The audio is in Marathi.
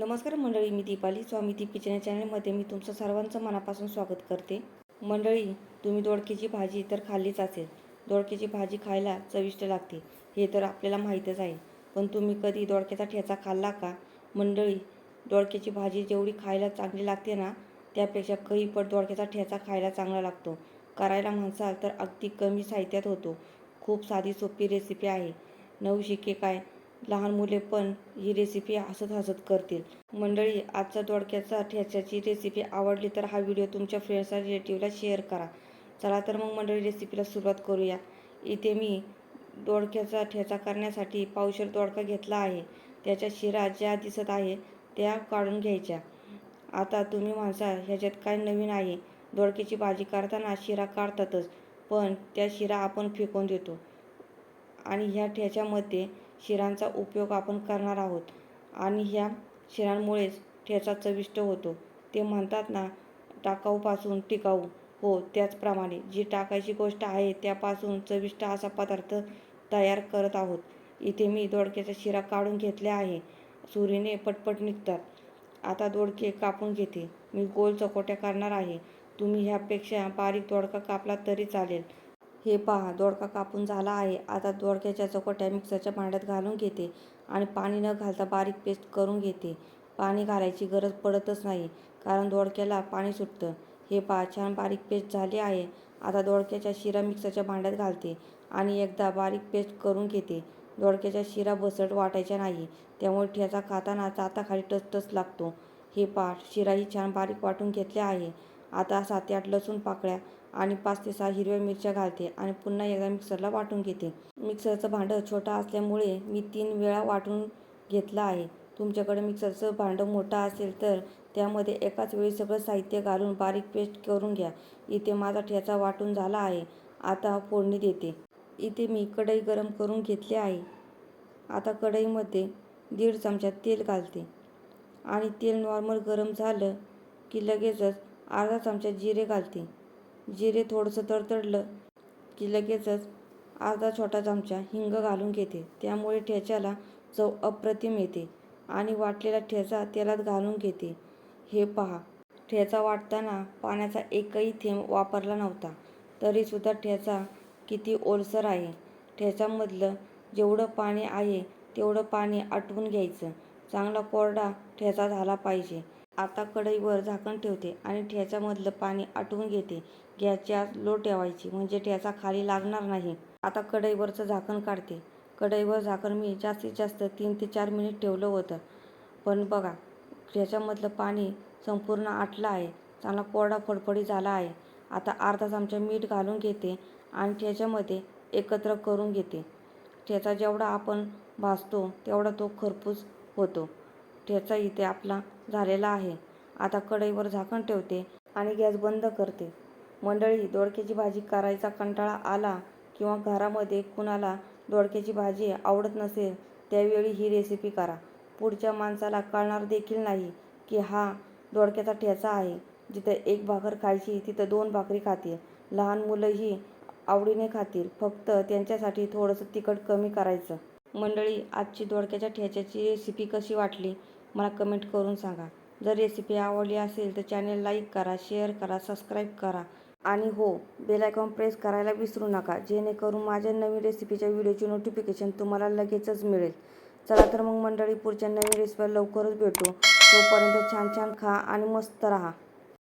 नमस्कार मंडळी मी दीपाली. स्वामी ती किचन चॅनलमध्ये मी तुमचं सर्वांचं मनापासून स्वागत करते. मंडळी तुम्ही दोडक्याची भाजी तर खाल्लीच असेल. दोडक्याची भाजी खायला चविष्ट लागते. हे तर आपल्याला माहीतच आहे. पण तुम्ही कधी दोडक्याचा ठेचा खाल्ला का? मंडळी दोडक्याची भाजी जेवढी खायला चांगली लागते ना त्यापेक्षा काही पट दोडक्याचा ठेचा खायला चांगला लागतो. करायला म्हणसाल तर अगदी कमी साहित्यात होतो. खूप साधी सोपी रेसिपी आहे. नऊ शिके काय? लहान मुले पण ही रेसिपी हसत हसत करतील. मंडळी आजचा दोडक्याचा ठेच्याची रेसिपी आवडली तर हा व्हिडिओ तुमच्या फ्रेंड्स आणि रिलेटिव्हला शेअर करा. चला तर मग मंडळी रेसिपीला सुरुवात करूया. इथे मी दोडक्याचा ठेचा करण्यासाठी पावशेर दोडका घेतला आहे. त्याच्या शिरा ज्या दिसत आहे त्या काढून घ्यायच्या. आता तुम्ही माणसा ह्याच्यात काय नवीन आहे? दोडक्याची भाजी करताना शिरा काढतातच पण त्या शिरा आपण फेकून देतो. आणि ह्या ठेच्यामध्ये शिरांचा उपयोग आपण करणार आहोत. आणि ह्या शिरांमुळेच ठेचा चविष्ट होतो. ते म्हणतात ना टाकाऊपासून टिकाऊ. हो त्याचप्रमाणे जी टाकायची गोष्ट आहे त्यापासून चविष्ट असा पदार्थ तयार करत आहोत. इथे मी दोडक्याचा शिरा काढून घेतल्या आहे. सुरीने पटपट निघतात. आता दोडके कापून घेते. मी गोल चकोट्या करणार आहे. तुम्ही ह्यापेक्षा बारीक दोडका कापला तरी चालेल. हे पहा दोडका कापून झाला आहे. आता दोडक्याच्या चकोट्या मिक्सरच्या भांड्यात घालून घेते आणि पाणी न घालता बारीक पेस्ट करून घेते. पाणी घालायची गरज पडतच नाही कारण दोडक्याला पाणी सुटतं. हे पहा छान बारीक पेस्ट झाली आहे. आता दोडक्याच्या शिरा मिक्सरच्या भांड्यात घालते आणि एकदा बारीक पेस्ट करून घेते. दोडक्याच्या शिरा बसट वाटायच्या नाही त्यामुळे ठेचा खाताना चाताखाली टचटच लागतो. हे पहा शिराही छान बारीक वाटून घेतल्या आहे. आता सात आठ लसूण पाकळ्या आणि पाच ते सहा हिरव्या मिरच्या घालते आणि पुन्हा एकदा मिक्सरला वाटून घेते. मिक्सरचं भांडं छोटं असल्यामुळे मी तीन वेळा वाटून घेतलं आहे. तुमच्याकडे मिक्सरचं भांडं मोठं असेल तर त्यामध्ये एकाच वेळी सगळं साहित्य घालून बारीक पेस्ट करून घ्या. इथे माझा ठेचा वाटून झाला आहे. आता फोडणी देते. इथे मी कढई गरम करून घेतली आहे. आता कढईमध्ये दीड चमचा तेल घालते. आणि तेल नॉर्मल गरम झालं की लगेचच अर्धा चमचा जिरे घालते. जिरे थोडंसं तडतडलं की लगेचच अर्धा छोटा चमचा हिंग घालून घेते. त्यामुळे ठेच्याला चव अप्रतिम येते आणि वाटलेला ठेचा तेलात घालून घेते. हे पहा ठेचा वाटताना पाण्याचा एकही थेंब वापरला नव्हता. तरीसुद्धा ठेचा किती ओलसर आहे. ठेच्यामधलं जेवढं पाणी आहे तेवढं पाणी आटवून घ्यायचं. चांगला कोरडा ठेचा झाला पाहिजे. आता कढईवर झाकण ठेवते आणि ठेच्यामधलं पाणी आटवून घेते. गॅसची आत लो ठेवायची म्हणजे ठेचा खाली लागणार नाही. आता कढईवरचं झाकण काढते. कढईवर झाकण मी जास्तीत जास्त तीन ते चार मिनिट ठेवलं होतं. पण बघा ठेच्यामधलं पाणी संपूर्ण आटलं आहे. चांगला कोरडा फडफडी झाला आहे. आता अर्धा चमचा मीठ घालून घेते आणि ठेच्यामध्ये एकत्र करून घेते. ठेचा जेवढा आपण भाजतो तेवढा तो खरपूस होतो. ठेचा इथे आपला झालेला आहे. आता कढईवर झाकण ठेवते आणि गॅस बंद करते. मंडळी दोडक्याची भाजी करायचा कंटाळा आला किंवा घरामध्ये कुणाला दोडक्याची भाजी आवडत नसेल त्यावेळी ही रेसिपी करा. पुढच्या माणसाला कळणार देखील नाही की हा दोडक्याचा ठेचा आहे. जिथं एक भाकर खायची तिथं दोन भाकरी खातील. लहान मुलंही आवडीने खातील. फक्त त्यांच्यासाठी थोडंसं तिखट कमी करायचं. मंडळी आजची दोडक्याच्या ठेच्याची रेसिपी कशी वाटली? मला कमेंट करून सांगा. जर रेसिपी आवडली असेल तर चॅनेल लाईक करा शेअर करा सबस्क्राईब करा. आणि हो बेल आयकॉन प्रेस करायला विसरू नका. जेणेकरून माझ्या नवीन रेसिपीच्या व्हिडिओची नोटिफिकेशन तुम्हाला लगेचच मिळेल. चला तर मग मंडळी पुढच्या नवीन रेसिपीला लवकरच भेटू. तोपर्यंत छान छान खा आणि मस्त राहा.